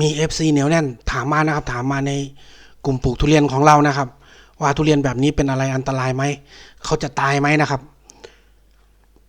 มี FC เหนียวแน่นถามมานะครับ ถามมาในกลุ่มปลูกทุเรียนของเรานะครับ ว่าทุเรียนแบบนี้เป็นอะไรอันตรายไหมเขาจะตายไหมนะครับ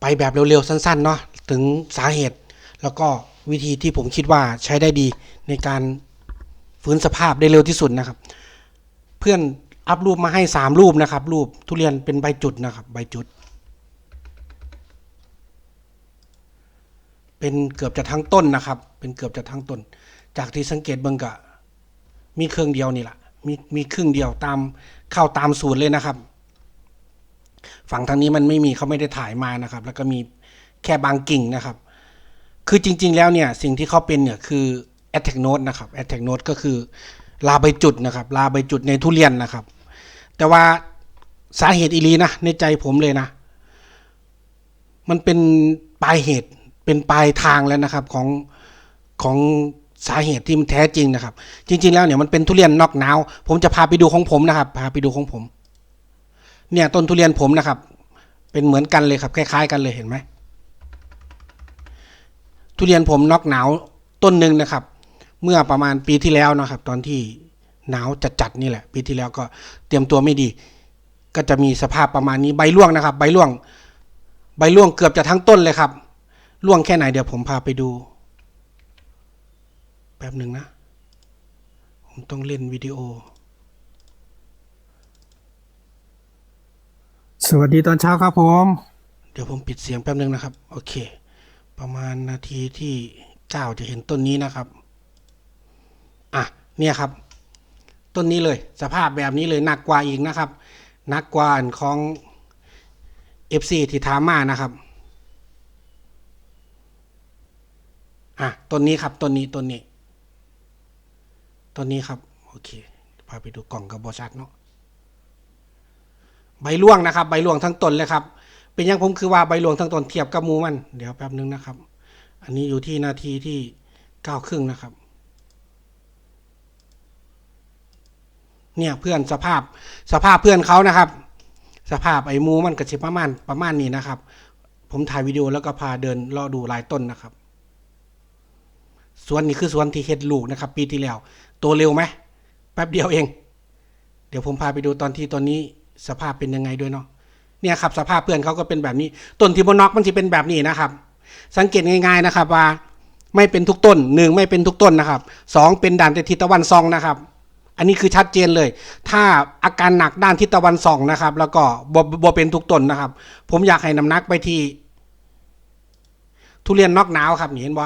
ไปแบบเร็วๆสั้นๆเนาะถึงสาเหตุ แล้วก็วิธีที่ผมคิดว่าใช้ได้ดีในการฟื้นสภาพได้เร็วที่สุดนะครับ เพื่อนอัพรูปมาให้สามรูปนะครับ รูปทุเรียนเป็นใบจุดนะครับ ใบจุด เป็นเกือบจะทั้งต้นนะครับ เป็นเกือบจะทั้งต้น จากที่สังเกตเบิ่งกะมีเครื่องเดียวนี่แหละมีมีครึ่งเดียวตามเข้าตามสูตรเลยนะครับ ฝั่งทางนี้มันไม่มีเขาไม่ได้ถ่ายมานะครับ แล้วก็มีแค่บางกิ่งนะครับ คือจริง ๆ แล้วเนี่ยสิ่งที่เขาเป็นเนี่ยคือ attack note นะครับ attack note ก็คือลาใบจุดนะครับ ลาใบจุดในทุเรียนนะครับ แต่ว่าสาเหตุอีลีนะในใจผมเลยนะ มันเป็นปลายเหตุเป็นปลายทางแล้วนะครับของของ สาเหตุที่มันแท้จริงนะครับ จริง ๆ แล้วเนี่ยมันเป็นทุเรียนนอกหนาว ผมจะพาไปดูของผมนะครับ พาไปดูของผม เนี่ยต้นทุเรียนผมนะครับ เป็นเหมือนกันเลยครับคล้าย ๆ กันเลยเห็นไหมทุเรียนผมนอกหนาวต้นหนึ่งนะครับ เมื่อประมาณปีที่แล้วนะครับ ตอนที่หนาวจัดๆนี่แหละ ปีที่แล้วก็เตรียมตัวไม่ดี ก็จะมีสภาพประมาณนี้ใบร่วงนะครับ ใบร่วง ใบร่วงเกือบจะทั้งต้นเลยครับร่วงแค่ไหนเดี๋ยวผมพาไปดู แป๊บหนึ่งนะ ผมต้องเล่นวิดีโอ สวัสดีตอนเช้าครับผม เดี๋ยวผมปิดเสียงแป๊บหนึ่งนะครับ โอเค ประมาณนาทีที่เก้าจะเห็นต้นนี้นะครับ อะ เนี่ยครับ ต้นนี้เลย สภาพแบบนี้เลยหนักกว่าอีกนะครับหนักกว่าอันของ FC ที่ถามมานะครับอะต้นนี้ครับต้นนี้ต้นนี้ ต้นนี้ครับ โอเคพาไปดูกล่องกับบอชัดเนาะใบร่วงนะครับ ใบร่วงทั้งต้นเลยครับ เป็นอยังผมคือว่าใบร่วงทั้งต้นเทียบกับมูมัน เดี๋ยวแป๊บนึงนะครับ อันนี้อยู่ที่นาทีที่เก้าครึ่งนะครับ เนี่ยเพื่อนสภาพสภาพเพื่อนเขานะครับ สภาพไอ้มูมันกระชิบประมาณประมาณนี้นะครับ ผมถ่ายวิดีโอแล้วก็พาเดินเลาะดูหลายต้นนะครับสวนนี้คือสวนที่เฮ็ดลูกนะครับ ปีที่แล้ว โตเร็วไหมแป๊บเดียวเอง เดี๋ยวผมพาไปดูตอนที่ตอนนี้สภาพเป็นยังไงด้วยเนาะเนี่ยครับสภาพเพื่อนเขาก็เป็นแบบนี้ ต้นที่บนน็อกมันจะเป็นแบบนี้นะครับ สังเกตง่าย ๆนะครับว่าไม่เป็นทุกต้นหนึ่งไม่เป็นทุกต้นนะครับสองเป็นด่านแต่ทิศตะวันซองนะครับ อันนี้คือชัดเจนเลย ถ้าอาการหนักด้านทิศตะวันส่องนะครับ แล้วก็บบบเป็นทุกต้นนะครับ ผมอยากให้น้ำหนักไปที่ทุเรียนนอกหนาวครับนี่เห็นบ่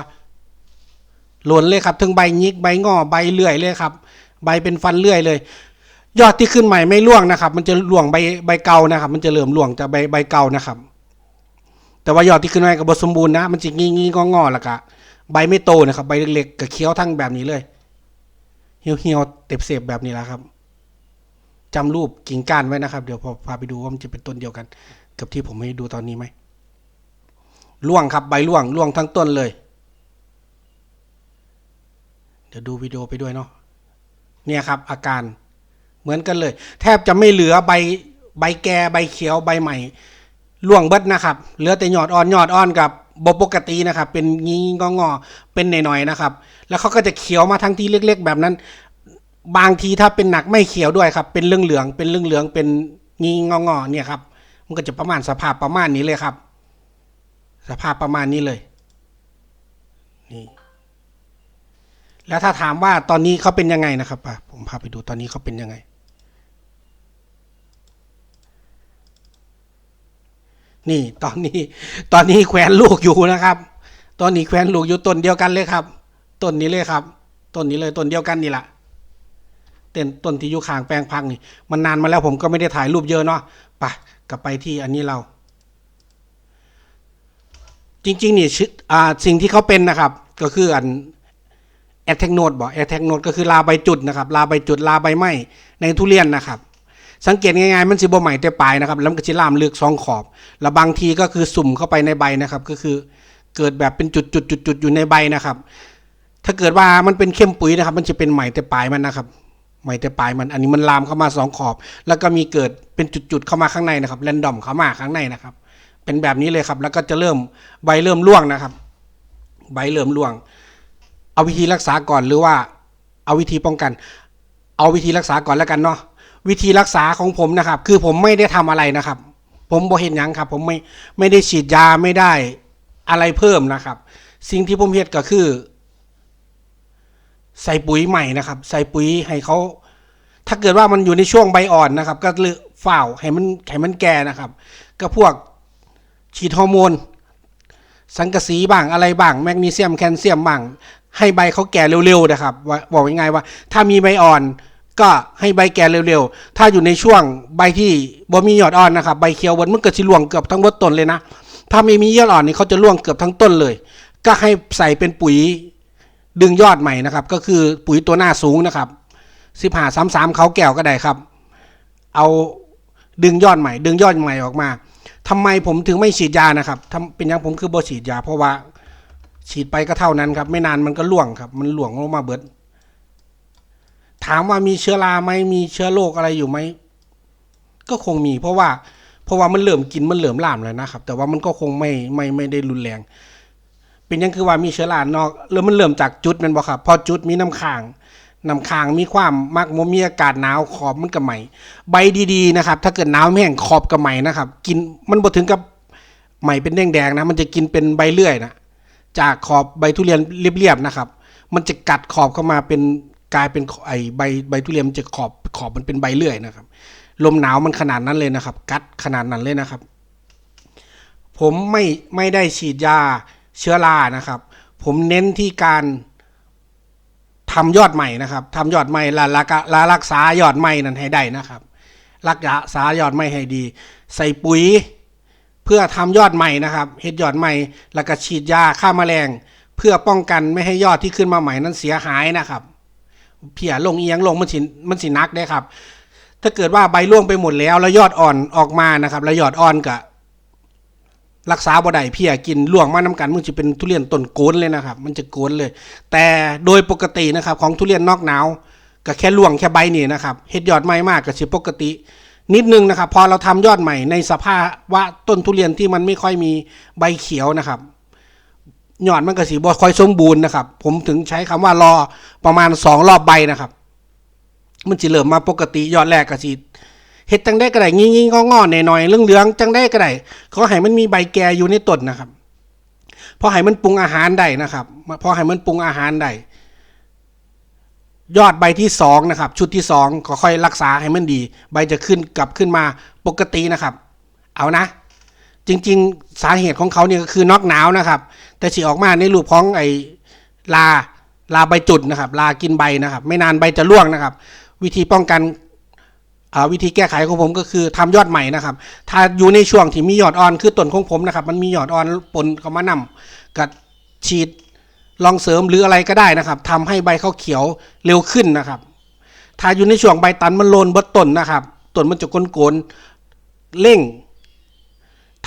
หล่นเลยครับทั้งใบยิกใบงอใบเลื่อยเลยครับ ใบเป็นฟันเลื่อยเลย ยอดที่ขึ้นใหม่ไม่ร่วงนะครับ มันจะร่วงใบใบเก่านะครับ มันจะเหลื่อมร่วงจากใบใบเก่านะครับ แต่ว่ายอดที่ขึ้นใหม่กับบสมบูรณ์นะ มันจะงี้งี้งองอล้วก็ใบไม่โตนะครับ ใบเล็กๆกับเคี้ยวทั้งแบบนี้เลย เหี่ยวเหี่ยวเต็บเสบแบบนี้แหละครับจำรูปกิ่งก้านไว้นะครับ เดี๋ยวพอพาไปดูว่ามันจะเป็นต้นเดียวกัน กับที่ผมให้ดูตอนนี้ไหมร่วงครับใบร่วงร่วงทั้งต้นเลย เดี๋ยวดูวิดีโอไปด้วยเนาะเนี่ยครับ อาการเหมือนกันเลย แทบจะไม่เหลือใบใบแก่ใบเขียวใบใหม่ร่วงเบิดนะครับ เหลือแต่ยอดอ่อนยอดอ่อนกับบปกตินะครับ เป็นงี้งองอๆเป็นหน่อยๆนะครับ แล้วเขาก็จะเขียวมาทั้งที่เล็ก ๆ แบบนั้น บางทีถ้าเป็นหนักไม่เขียวด้วยครับ เป็นเรื่องเหลืองเป็นเรื่องเหลืองเป็นงี้งองอๆเนี่ยครับ มันก็จะประมาณสภาพประมาณนี้เลยครับ สภาพประมาณนี้เลย แล้วถ้าถามว่าตอนนี้เขาเป็นยังไงนะครับอะผมพาไปดูตอนนี้เขาเป็นยังไง นี่ตอนนี้ ตอนนี้แขวนลูกอยู่นะครับ ตอนนี้แขวนลูกอยู่ต้นเดียวกันเลยครับต้นนี้เลยครับต้นนี้เลยต้นเดียวกันนี่แหละเต้นต้นที่อยู่ข้างแปลงพังนี่ มันนานมาแล้วผมก็ไม่ได้ถ่ายรูปเยอะเนาะไปกลับไปที่อันนี้เรา จริงๆนี่ชื่ออ่าสิ่งที่เขาเป็นนะครับ ก็คืออัน แอทแทกโนดบอกแอทแทกโนดก็คือลาใบจุดนะครับลาใบจุดลาใบไหมในทุเรียนนะครับ สังเกตง่ายๆมันสิบ่ใหม่แต่ปลายนะครับแล้วมันก็สิลามเลึกสองขอบแล้วบางทีก็คือสุ่มเข้าไปในใบนะครับก็คือเกิดแบบเป็นจุดจุดจุดจุดๆๆอยู่ในใบนะครับ ถ้าเกิดว่ามันเป็นเข้มปุ๋ยนะครับ มันจะเป็นใหม่แต่ปลายมันนะครับใหม่แต่ปลายมันอันนี้มันลามเข้ามาสองขอบ แล้วก็มีเกิดเป็นจุดๆเข้ามาข้างในนะครับแรนดอมเข้ามาข้างในนะครับ เป็นแบบนี้เลยครับ แล้วก็จะเริ่มใบเริ่มร่วงนะครับ ใบเริ่มร่วง เอาวิธีรักษาก่อนหรือว่า เอาวิธีป้องกัน เอาวิธีรักษาก่อนแล้วกันเนาะวิธีรักษาของผมนะครับ คือผมไม่ได้ทำอะไรนะครับ ผมบ่เห็นยังครับ ผมไม่ไม่ได้ฉีดยาไม่ได้อะไรเพิ่มนะครับ สิ่งที่ผมเฮ็ดก็คือ ใส่ปุ๋ยใหม่นะครับ ใส่ปุ๋ยให้เขาถ้าเกิดว่ามันอยู่ในช่วงใบอ่อนนะครับ ก็เลยฝ่าให้มันให้มันแก่นะครับ ก็พวกฉีดฮอร์โมนสังกะสีบ้างอะไรบ้าง แมกนีเซียมแคลเซียมบ้าง ให้ใบเขาแก่เร็วๆนะครับบอกยังไงว่า ถ้ามีใบอ่อนก็ให้ใบแก่เร็วๆ ถ้าอยู่ในช่วงใบที่บ่มียอดอ่อนนะครับ ใบเขียวบนมันก็สิร่วงเกือบทั้งหมดต้นเลยนะ ถ้าไม่มียอดอ่อนนี่เขาจะร่วงเกือบทั้งต้นเลย ก็ให้ใส่เป็นปุ๋ยดึงยอดใหม่นะครับ ก็คือปุ๋ยตัวหน้าสูงนะครับสิบห้าสามสามเขาแก้วก็ได้ครับ เอาดึงยอดใหม่ ดึงยอดใหม่ออกมาทำไมผมถึงไม่ฉีดยานะครับทำเป็นอยังผมคือบ่ฉีดยา เพราะว่า ฉีดไปก็เท่านั้นครับ ไม่นานมันก็ล่วงครับ มันหลวงลงมาเบิด ถามว่ามีเชื้อราไหมมีเชื้อโรคอะไรอยู่ไหมก็คงมี เพราะว่า เพราะว่ามันเหลื่อมกินมันเหลื่อมล่ามเลยนะครับ แต่ว่ามันก็คงไม่ไม่ไม่ได้รุนแรง เป็นยังคือว่ามีเชื้อรานอกแล้วมันเริ่มจากจุดมันบ่ครับพอจุดมีน้ำค้างน้ำค้างมีความมักมมีอากาศหนาวขอบมันก็ไหมใบดีๆนะครับ ถ้าเกิดหนาวแห้งขอบก็ไหมนะครับ กินมันบ่ถึงกับไหมเป็นแดงๆนะ มันจะกินเป็นใบเลื่อยนะ จากขอบใบทุเรียนเรียบๆนะครับ มันจะกัดขอบเข้ามาเป็นกลายเป็นไอใบใบทุเรียนจะขอบขอบมันเป็นใบเลื่อยนะครับ ลมหนาวมันขนาดนั้นเลยนะครับ กัดขนาดนั้นเลยนะครับ ผมไม่ไม่ได้ฉีดยาเชื้อรานะครับ ผมเน้นที่การทำยอดใหม่นะครับทำยอดใหม่ละละกะละรักษายอดใหม่นั้นให้ได้นะครับ รักษายอดใหม่ให้ดี ใส่ปุ๋ย พื่อทำยอดใหม่นะครับเฮ็ดยอดใหม่แล้วก็ฉีดยาฆ่าแมลง เพื่อป้องกันไม่ให้ยอดที่ขึ้นมาใหม่นั้นเสียหายนะครับเพียลงเอียงลงมันสิมันสินักได้ครับ ถ้าเกิดว่าใบร่วงไปหมดแล้วแล้วยอดอ่อนออกมานะครับแล้วยอดอ่อนก็รักษาบ่ได้เพียกินล่วงมาน้ากันมันจะเป็นทุเรียนต้นโกนเลยนะครับ มันจะโกนเลย แต่โดยปกตินะครับของทุเรียนนอกหนาวก็แค่ล่วงแค่ใบนี่นะครับเฮ็ดยอดใหม่มากก็สิปกติ นิดนึงนะครับ พอเราทำยอดใหม่ในสภาวะต้นทุเรียนที่มันไม่ค่อยมีใบเขียวนะครับยอดมันก็สีบ่ค่อยสมบูรณ์นะครับ ผมถึงใช้คำว่ารอประมาณสองรอบใบนะครับ มันจะเริ่มมาปกติยอดแรกก็สิเฮ็ดจังได้ก็ได้งี้งี้งอๆหน่อยๆเรื่องเหลืองจังได้ก็ได้เขาให้มันมีใบแก่อยู่ในต้นนะครับพอให้มันปรุงอาหารได้นะครับพอให้มันปรุงอาหารได้ ยอดใบที่สองนะครับชุดที่สองก็ค่อยรักษาให้มันดี ใบจะขึ้นกลับขึ้นมาปกตินะครับ เอานะ จริงๆ สาเหตุของเขาเนี่ยก็คือนอกหนาวนะครับ แต่สีออกมาในรูปของไอ้ลาลาใบจุดนะครับ ลากินใบนะครับ ไม่นานใบจะร่วงนะครับ วิธีป้องกันอ่าวิธีแก้ไขของผมก็คือทำยอดใหม่นะครับ ถ้าอยู่ในช่วงที่มียอดอ่อนคือต้นของผมนะครับ มันมียอดอ่อนปนเข้ามานำกับฉีด ลองเสริมหรืออะไรก็ได้นะครับทำให้ใบเขาเขียวเร็วขึ้นนะครับ ถ้าอยู่ในช่วงใบตันมันโลนบดต้นนะครับต้นมันจะโกนๆเร่ง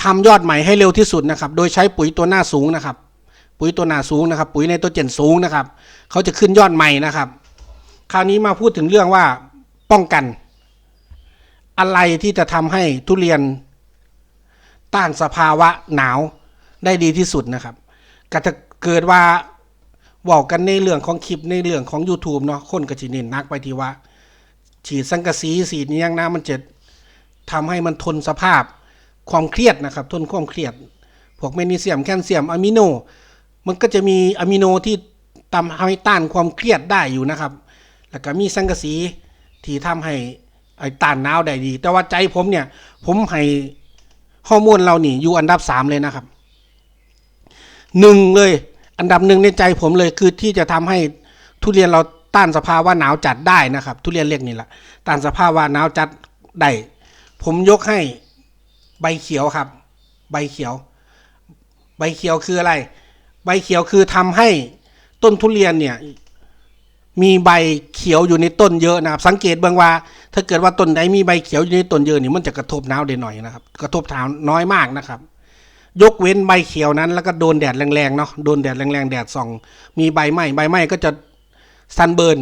ทำยอดใหม่ให้เร็วที่สุดนะครับ โดยใช้ปุ๋ยตัวหน้าสูงนะครับ ปุ๋ยตัวหน้าสูงนะครับ ปุ๋ยในตัวเจนสูงนะครับ เขาจะขึ้นยอดใหม่นะครับ คราวนี้มาพูดถึงเรื่องว่าป้องกัน อะไรที่จะทำให้ทุเรียนต้านสภาวะหนาวได้ดีที่สุดนะครับก็จะเกิดว่า บอกกันในเรื่องของคลิปในเรื่องของ YouTube เนาะคนก็จะเน้นนักไปที่ว่า ฉีดสังกะสีสีนี้ยังนะมันจะทำให้มันทนสภาพความเครียดนะครับ ทนความเครียด พวกแมกนีเซียมแคลเซียมอะมิโน มันก็จะมีอะมิโนที่ทำให้ต้านความเครียดได้อยู่นะครับ แล้วก็มีสังกะสีที่ทำให้ไอ้ต้านหนาวได้ดี แต่ว่าใจผมเนี่ย ผมให้ฮอร์โมนเรานี่อยู่อันดับสามเลยนะครับหนึ่งเลย อันดับหนึ่งในใจผมเลยคือที่จะทำให้ทุเรียนเราต้านสภาวะหนาวจัดได้นะครับ ทุเรียนเล็กนี่แหละต้านสภาวะหนาวจัดได้ผมยกให้ใบเขียวครับ ใบเขียว ใบเขียวคืออะไร ใบเขียวคือทำให้ต้นทุเรียนเนี่ยมีใบเขียวอยู่ในต้นเยอะนะครับ สังเกตบางว่า ถ้าเกิดว่าต้นใดมีใบเขียวอยู่ในต้นเยอะนี่มันจะกระทบหนาวได้หน่อยนะครับ กระทบถาวน้อยมากนะครับ ยกเว้นใบเขียวนั้น แล้วก็โดนแดดแรงๆเนาะโดนแดดแรงๆแดดส่อง มีใบไหม้ใบไหม้ก็จะซันเบิร์น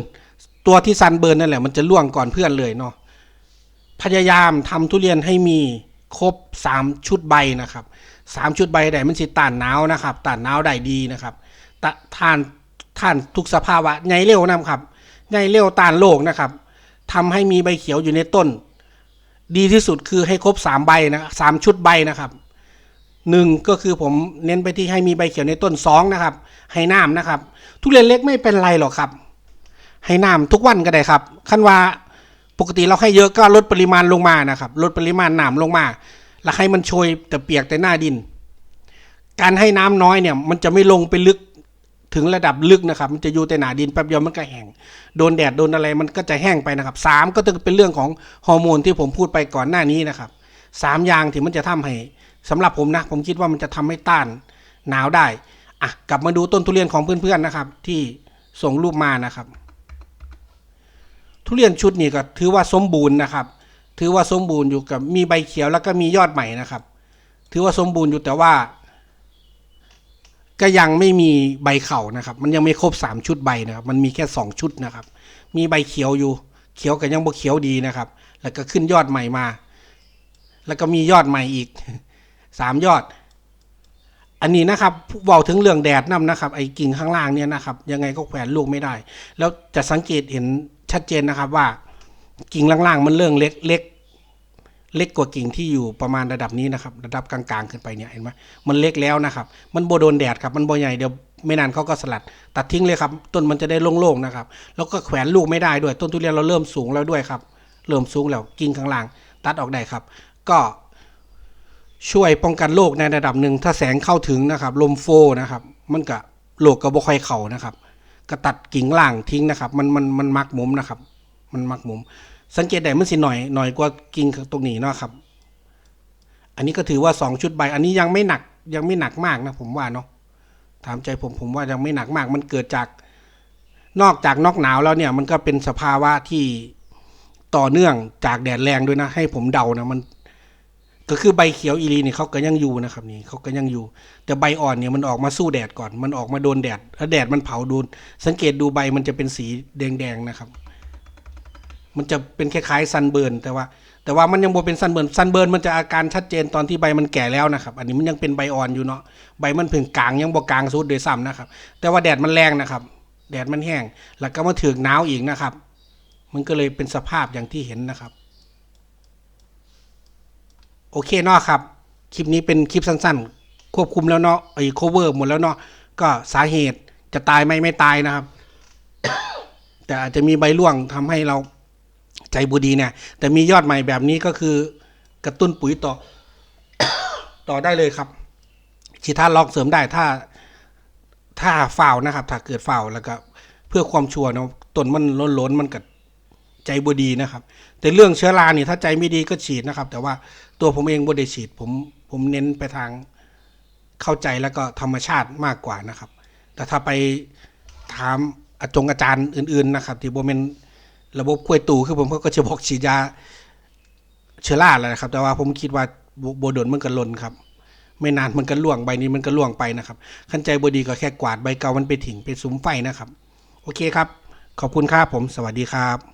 ตัวที่ซันเบิร์นนั่นแหละมันจะล่วงก่อนเพื่อนเลยเนาะพยายามทำทุเรียนให้มีครบสามชุดใบนะครับสามชุดใบได้มันสิต้านหนาวนะครับต้านหนาวได้ดีนะครับตะทานท่านทุกสภาวะใหญ่เร็วนะครับใหญ่เร็วต้านโรคนะครับทำให้มีใบเขียวอยู่ในต้น ดีที่สุดคือให้ครบสามใบนะสามชุดใบนะครับ หนึ่งก็คือผมเน้นไปที่ให้มีใบเขียวในต้นสองนะครับ ให้น้ำนะครับ ทุเรียนเล็กไม่เป็นไรหรอกครับ ให้น้ำทุกวันก็ได้ครับขั้นว่าปกติเราให้เยอะก็ลดปริมาณลงมานะครับ ลดปริมาณน้ำลงมา แล้วให้มันโชยแต่เปียกแต่หน้าดิน การให้น้ำน้อยเนี่ย มันจะไม่ลงไปลึกถึงระดับลึกนะครับ มันจะอยู่แต่หนาดินแป๊บเดียวมันก็แห้ง โดนแดดโดนอะไรมันก็จะแห้งไปนะครับสามก็ต้องเป็นเรื่องของฮอร์โมนที่ผมพูดไปก่อนหน้านี้นะครับ สามอย่างที่มันจะทำให้สำหรับผมนะ ผมคิดว่ามันจะทำให้ต้านหนาวได้อะกลับมาดูต้นทุเรียนของเพื่อนๆนะครับ ที่ส่งรูปมานะครับ ทุเรียนชุดนี้ก็ถือว่าสมบูรณ์นะครับ ถือว่าสมบูรณ์อยู่กับมีใบเขียวแล้วก็มียอดใหม่นะครับ ถือว่าสมบูรณ์อยู่แต่ว่า ก็ยังไม่มีใบเข่านะครับ มันยังไม่ครบสามชุดใบนะครับ มันมีแค่สองชุดนะครับ มีใบเขียวอยู่ เขียวกับยังบ่เขียวดีนะครับ แล้วก็ขึ้นยอดใหม่มา แล้วก็มียอดใหม่อีกสามยอด อันนี้นะครับเบาถึงเรื่องแดดนํนะครับ ไอ้กิ่งข้างล่างเนี่ยนะครับ ยังไงก็แขวนลูกไม่ได้ แล้วจะสังเกตเห็นชัดเจนนะครับว่า กิ่งล่างๆมันเรื่องเล็กเล็กเล็กกว่ากิ่งที่อยู่ประมาณระดับนี้นะครับ ระดับกลางๆขึ้นไปเนี่ยเห็นไหมมันเล็กแล้วนะครับ มันโบโดนแดดครับมันโบใหญ่เดี๋ยวไม่นานเขาก็สลัด ตัดทิ้งเลยครับ ต้นมันจะได้โล่งๆนะครับ แล้วก็แขวนลูกไม่ได้ด้วย ต้นทุเรียนเราเริ่มสูงแล้วด้วยครับ เริ่มสูงแล้วกิ่งข้างล่าง ตัดออกได้ครับ ก็ช่วยป้องกันโรคในระดับหนึ่งถ้าแสงเข้าถึงนะครับ ลมโฟนะครับ มันก็โรคก็บ่ค่อยเข้านะครับก็ตัดกิ่งล่างทิ้งนะครับ มันมันมันมักมุมนะครับ มันมักมุม สังเกตได้มันสิหน่อยหน่อยกว่ากิ่งตรงนี้เนาะครับ อันนี้ก็ถือว่าสองชุดใบ อันนี้ยังไม่หนักยังไม่หนักมากนะผมว่าเนาะถามใจผมผมว่ายังไม่หนักมาก มันเกิดจากนอกจากนอกหนาวแล้วเนี่ย มันก็เป็นสภาวะที่ต่อเนื่องจากแดดแรงด้วยนะ ให้ผมเดานะมัน ก็คือใบเขียวอีรีนี่เขาก็ยังอยู่นะครับนี่เขาก็ยังอยู่ แต่ใบอ่อนเนี่ยมันออกมาสู้แดดก่อน มันออกมาโดนแดดแล้วแดดมันเผาดูสังเกตดูใบมันจะเป็นสีแดงๆนะครับ มันจะเป็นคล้ายๆซันเบิร์นแต่ว่า แต่ว่ามันยังบ่เป็นซันเบิร์นซันเบิร์นมันจะอาการชัดเจนตอนที่ใบมันแก่แล้วนะครับ อันนี้มันยังเป็นใบอ่อนอยู่เนาะใบมันเพิ่งกลางยังบ่กลางสุดโดยซ้ำนะครับ แต่ว่าแดดมันแรงนะครับ แดดมันแห้งแล้วก็มาถึงหนาวอีกนะครับ มันก็เลยเป็นสภาพอย่างที่เห็นนะครับ โอเคเนาะครับ คลิปนี้เป็นคลิปสั้นๆ ควบคุมแล้วเนาะไอ้โคเวอร์หมดแล้วเนาะก็สาเหตุจะตายไหมไม่ตายนะครับ แต่อาจจะมีใบร่วงทำให้เราใจบุดีเนี่ย แต่มียอดใหม่แบบนี้ก็คือกระตุ้นปุ๋ยต่อ ต่อได้เลยครับชีท่าลอกเสริมได้ถ้าถ้าฝ่าวนะครับ ถ้าเกิดฝ่าวแล้วก็ เพื่อความชัวร์เนาะต้นมันล้นล้นๆมันก็ใจบดีนะครับ แต่เรื่องเชื้อราเนี่ยถ้าใจไม่ดีก็ฉีดนะครับ แต่ว่าตัวผมเองบ่ได้ฉีดผมผมเน้นไปทางเข้าใจแล้วก็ธรรมชาติมากกว่านะครับ แต่ถ้าไปถามอาจงอาจารย์อื่น ๆ นะครับ ที่โบเมนระบบควยตูคือผมก็จะบอกฉีดยาเชื้อราแหละนะครับ แต่ว่าผมคิดว่าโบโบโดนมันก็หล่นครับ ไม่นานมันก็ล่วงใบนี้มันก็ล่วงไปนะครับขั้นใจบดีก็แค่กวาดใบเก่ามันไปถิ่งไปสุมไฟนะครับ โอเคครับ ขอบคุณครับผมสวัสดีครับ